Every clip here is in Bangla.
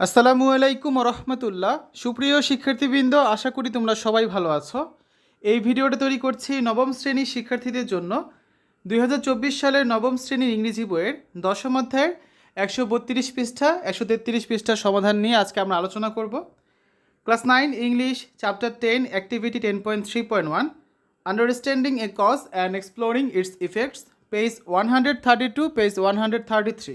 আসসালামু আলাইকুম রহমতুল্লাহ। সুপ্রিয় শিক্ষার্থীবৃন্দ, আশা করি তোমরা সবাই ভালো আছো। এই ভিডিওটা তৈরি করছি নবম শ্রেণির শিক্ষার্থীদের জন্য। দুই হাজার চব্বিশ সালের নবম শ্রেণির ইংরেজি বইয়ের দশম অধ্যায়ের একশো বত্রিশ পৃষ্ঠা, একশো তেত্রিশ পৃষ্ঠার সমাধান নিয়ে আজকে আমরা আলোচনা করব। Class nine, English, chapter ten, activity ten point three point one, understanding a cause and exploring its effects, page one hundred thirty two, page one hundred thirty three.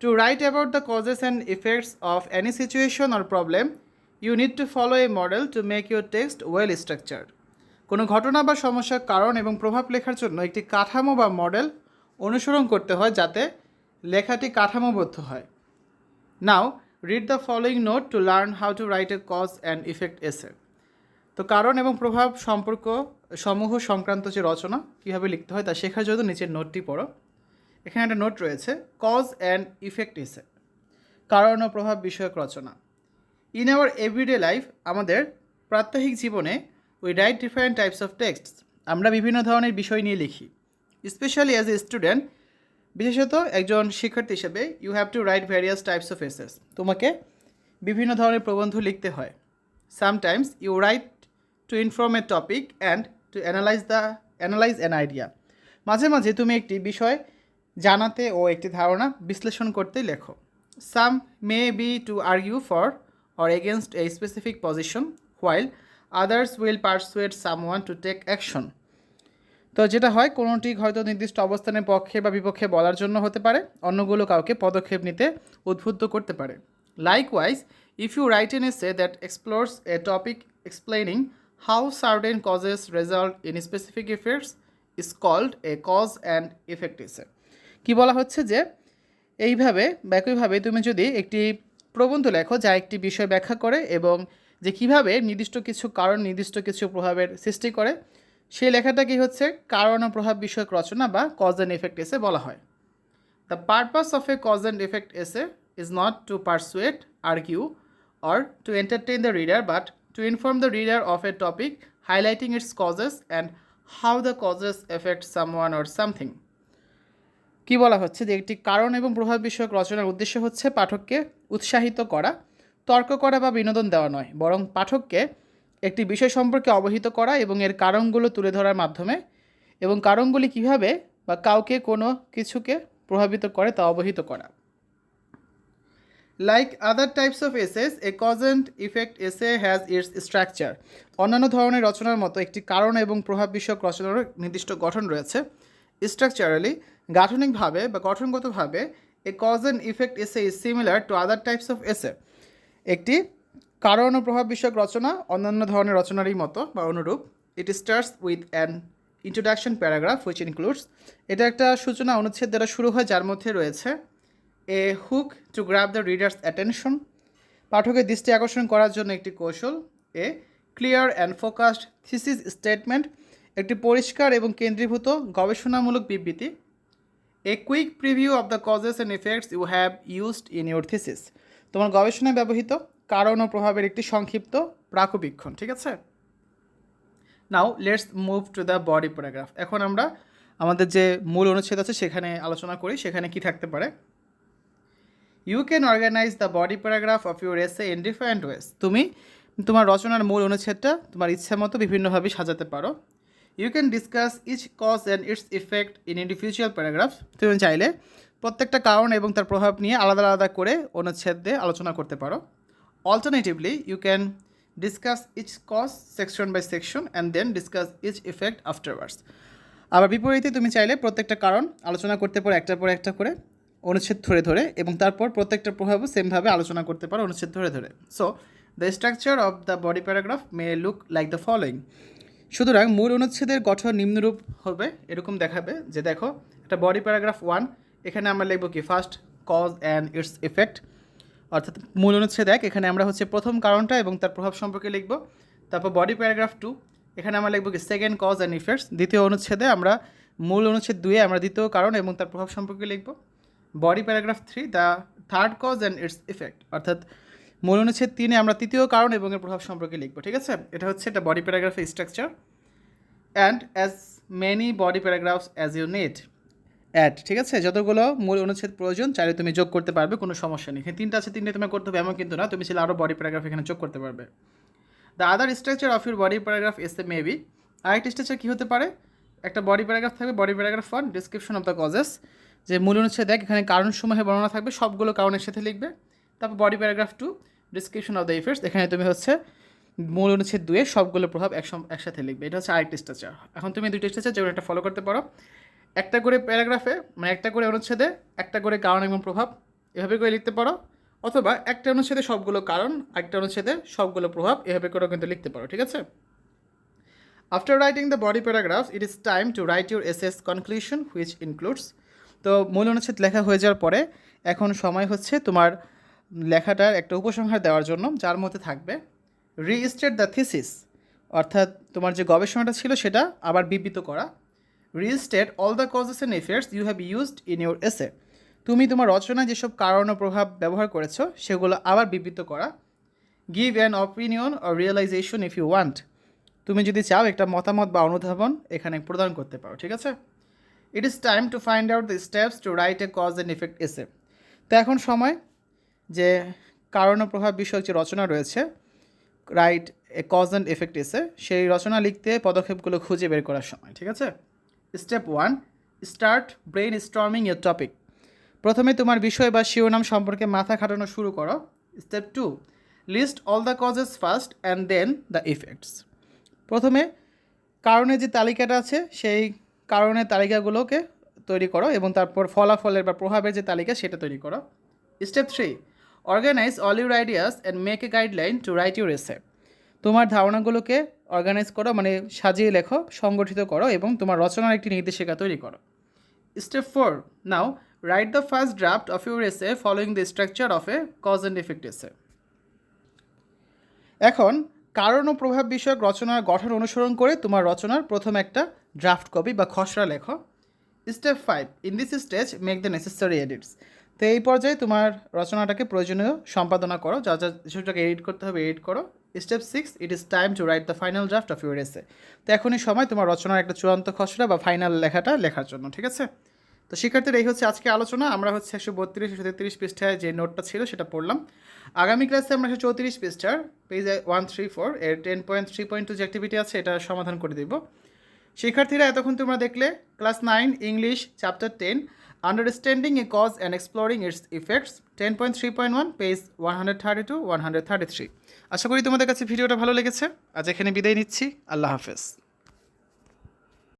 To write about the causes and effects of any situation or problem, you need to follow a model to make your text well structured. কোনো ঘটনা বা সমস্যার কারণ এবং প্রভাব লেখার জন্য একটি কাঠামো বা মডেল অনুসরণ করতে হয় যাতে লেখাটি কাঠামোবদ্ধ হয়। Now read the following note to learn how to write a cause and effect essay তো কারণ এবং প্রভাব সম্পর্ক সমূহ সংক্রান্ত যে রচনা কীভাবে লিখতে হয় তা শেখার জন্য নিচের নোটটি পড়ো। এখানে একটা নোট রয়েছে কজ অ্যান্ড ইফেক্ট ইসে কারণ ও প্রভাব বিষয়ক রচনা। ইন আওয়ার এভরিডে লাইফ আমাদের প্রাত্যহিক জীবনে we write different types of text আমরা বিভিন্ন ধরনের বিষয় নিয়ে লিখি। স্পেশালি অ্যাজ এ স্টুডেন্ট বিশেষত একজন শিক্ষার্থী হিসেবে you have to write various types of essays তোমাকে বিভিন্ন ধরনের প্রবন্ধ লিখতে হয়। Sometimes you write to inform a topic and to analyse the analyse an idea মাঝে মাঝে তুমি একটি বিষয় জানাতে ও একটি ধারণা বিশ্লেষণ করতে লেখো। Some may be to argue for or against a specific position while others will persuade someone to take action তো যেটা হয়, কোনোটি হয়তো নির্দিষ্ট অবস্থানের পক্ষে বা বিপক্ষে বলার জন্য হতে পারে, অন্যগুলো কাউকে পদক্ষেপ নিতে উদ্বুদ্ধ করতে পারে। Likewise if you write an essay that explores a topic explaining how certain causes result in specific effects is called a cause and effect কি বলা হচ্ছে যে এইভাবে বা একইভাবে তুমি যদি একটি প্রবন্ধ লেখো যা একটি বিষয় ব্যাখ্যা করে এবং যে কীভাবে নির্দিষ্ট কিছু কারণ, নির্দিষ্ট কিছু প্রভাবের সৃষ্টি করে সেই লেখাটা কি হচ্ছে? কারণ ও প্রভাব বিষয়ক রচনা বা কজ অ্যান্ড এফেক্ট এসে বলা হয়। The purpose of a cause and effect essay is not to persuade argue or to entertain the reader but to inform the reader of a topic highlighting its causes and how the causes effect someone or something কি বলা হচ্ছে? যে একটি কারণ এবং প্রভাব বিষয়ক রচনার উদ্দেশ্য হচ্ছে পাঠককে উৎসাহিত করা, তর্ক করা বা বিনোদন দেওয়া নয়। বরং পাঠককে একটি বিষয় সম্পর্কে অবহিত করা এবং এর কারণগুলো তুলে ধরার মাধ্যমে এবং কারণগুলি কীভাবে বা কাউকে কোনো কিছুকে প্রভাবিত করে তা অবহিত করা। Like other types of essays a cause and effect essay has its structure অন্যান্য ধরনের রচনার মতো একটি কারণ এবং প্রভাব বিষয়ক রচনারও নির্দিষ্ট গঠন রয়েছে। স্ট্রাকচারালি গাঠনিকভাবে বা গঠনগতভাবে a cause and effect essay is similar to other types of essay একটি কারণ ও প্রভাব বিষয়ক রচনা, অন্যান্য ধরনের রচনারই মতো বা অনুরূপ। It starts with an introduction paragraph which includes এটা একটা সূচনা অনুচ্ছেদ দ্বারা শুরু হয় যার মধ্যে রয়েছে a hook to grab the reader's attention পাঠকের দৃষ্টি আকর্ষণ করার জন্য একটি কৌশল a clear and focused thesis statement একটি পরিষ্কার এবং কেন্দ্রীভূত গবেষণামূলক বিবৃতি a quick preview of the causes and effects you have used in your thesis তোমার গবেষণায় ব্যবহৃত কারণ ও প্রভাবের একটি সংক্ষিপ্ত প্রাকবীক্ষণ, ঠিক আছে? Now let's move to the body paragraph এখন আমরা আমাদের যে মূল অনুচ্ছেদ আছে সেখানে আলোচনা করি, সেখানে কি থাকতে পারে? You can organise the body paragraph of your essay in different ways তুমি তোমার রচনার মূল অনুচ্ছেদটা তোমার ইচ্ছা মতো বিভিন্নভাবে সাজাতে পারো। You can discuss each cause and its effect in individual paragraph তুমি চাইলে প্রত্যেকটা কারণ এবং তার প্রভাব নিয়ে আলাদা আলাদা করে অনুচ্ছেদ আলোচনা করতে পারো। Alternatively you can discuss each cause section by section and then discuss each effect afterwards আবার বিপরীতে তুমি চাইলে প্রত্যেকটা কারণ আলোচনা করতে পারো একটার পর একটা করে অনুচ্ছেদ ধরে ধরে এবং তারপর প্রত্যেকটা প্রভাবও সেমভাবে আলোচনা করতে পারো অনুচ্ছেদ ধরে ধরে। So the structure of the body paragraph may look like the following সুতরাং মূল অনুচ্ছেদের গঠন নিম্নরূপ হবে, এরকম দেখাবে যে দেখো, একটা বডি প্যারাগ্রাফ ওয়ান এখানে আমরা লিখব কি first cause and its effect অর্থাৎ মূল অনুচ্ছেদ এক, এখানে আমরা হচ্ছে প্রথম কারণটা এবং তার প্রভাব সম্পর্কে লিখব। তারপর বডি প্যারাগ্রাফ টু এখানে আমরা লিখব কি সেকেন্ড কজ অ্যান্ড ইফেক্টস দ্বিতীয় অনুচ্ছেদে আমরা মূল অনুচ্ছেদ দুয়ে আমরা দ্বিতীয় কারণ এবং তার প্রভাব সম্পর্কে লিখব। Body paragraph three the third cause and its effect অর্থাৎ মূল অনুচ্ছেদ তিনে আমরা তৃতীয় কারণ এবং এর প্রভাব সম্পর্কে লিখব, ঠিক আছে? এটা হচ্ছে এটা body প্যারাগ্রাফের structure and as many body paragraphs as you need add ঠিক আছে? যতগুলো মূল অনুচ্ছেদ প্রয়োজন, চাইলে তুমি যোগ করতে পারবে, কোনো সমস্যা নেই। তিনটা আছে, তিনটে তোমার করতে হবে, এমন কিন্তু না, তুমি ছিল আরও বডি প্যারাগ্রাফ এখানে যোগ করতে পারবে। The other structure of your body paragraph is a maybe আরেকটি স্ট্রাকচার কী হতে পারে? একটা বডি প্যারাগ্রাফ থাকবে body paragraph one description of the causes যে মূল অনুচ্ছেদ দেখ এখানে কারণসমূহে বর্ণনা থাকবে, সবগুলো কারণের সাথে লিখবে। তারপর body paragraph two description of the effects এখানে তুমি হচ্ছে মূল অনুচ্ছেদ দুয়ে সবগুলো প্রভাব একসাথে লিখবে। এটা হচ্ছে আরেকটি স্ট্রাকচার এখন তুমি দুইটি স্ট্রাকচার যেগুলো একটা ফলো করতে পারো। একটা করে প্যারাগ্রাফে মানে একটা করে অনুচ্ছেদে, একটা করে কারণ এবং প্রভাব এভাবে করে লিখতে পারো। অথবা একটা অনুচ্ছেদে সবগুলো কারণ একটা অনুচ্ছেদে সবগুলো প্রভাব এভাবে করেও কিন্তু লিখতে পারো, ঠিক আছে? After writing the body paragraph it is time to write your essay's conclusion which includes তো মূল অনুচ্ছেদ লেখা হয়ে যাওয়ার পরে, এখন সময় হচ্ছে তোমার লেখাটার একটা উপসংহার দেওয়ার জন্য, যার মধ্যে থাকবে রিস্টেট দ্য থিসিস অর্থাৎ তোমার যে গবেষণাটা ছিল সেটা আবার বিবৃত করা restate all the causes and affairs you have used in your essay তুমি তোমার রচনায় যেসব কারণ ও প্রভাব ব্যবহার করেছ, সেগুলো আবার বিবৃত করা give an opinion or realisation if you want তুমি যদি চাও একটা মতামত বা অনুধাবন এখানে প্রদান করতে পারো, ঠিক আছে? It is time to find out the steps to write a cause and effect essay তো এখন সময় যে কারণ প্রভাব বিষয়ক যে রচনা রয়েছে, right, a cause and effect essay, সেই রচনা লিখতে পদক্ষেপগুলো খুঁজে বের করার সময়, ঠিক আছে? Step one, start brainstorming এর টপিক। প্রথমে তোমার বিষয় বা শিরোনাম সম্পর্কে মাথা খাটানো শুরু করো। Step two, list all the causes first and then the effects. প্রথমে কারণের যে তালিকাটা আছে, সেই কারণের তালিকাগুলোকে তৈরি করো এবং তারপর ফলাফলের বা প্রভাবের যে তালিকা সেটা তৈরি করো। Step three organise all your ideas and make a guideline to write your essay তোমার ধারণাগুলোকে অর্গানাইজ করো মানে সাজিয়ে লেখো, সংগঠিত করো এবং তোমার রচনার একটি নির্দেশিকা তৈরি করো। Step four now write the first draft of your essay following the structure of a cause and effect essay এখন কারণ ও প্রভাব বিষয়ক রচনার গঠন অনুসরণ করে তোমার রচনার প্রথম একটা ড্রাফট কপি বা খসড়া লেখো। Step five in this stage make the necessary edits তো এই পর্যায়ে তোমার রচনাটাকে প্রয়োজনীয় সম্পাদনা করো, যা যা যেসবটাকে এডিট করতে হবে এডিট করো। Step six it is time to write the final draft of your essay তো এখনই সময় তোমার রচনার একটা চূড়ান্ত খসড়া বা ফাইনাল লেখাটা লেখার জন্য, ঠিক আছে? তো শিক্ষার্থীর, এই হচ্ছে আজকে আলোচনা। আমরা হচ্ছে একশো বত্রিশ, একশো তেত্রিশ পৃষ্ঠায় যে নোটটা ছিল সেটা পড়লাম। আগামী ক্লাসে আমরা একশো চৌত্রিশ পৃষ্ঠার পেজ ওয়ান থ্রি ফোর এর ten point three point two যে অ্যাক্টিভিটি আছে, এটা সমাধান করে দিব। শিক্ষার্থীরা, এতক্ষণ তোমরা দেখলে class nine English chapter ten understanding a cause and exploring its effects ten point three point one page one hundred thirty two one hundred thirty three আশা করি তোমাদের কাছে ভিডিওটা ভালো লেগেছে। আজ এখানে বিদায় নিচ্ছি। আল্লাহ হাফেজ।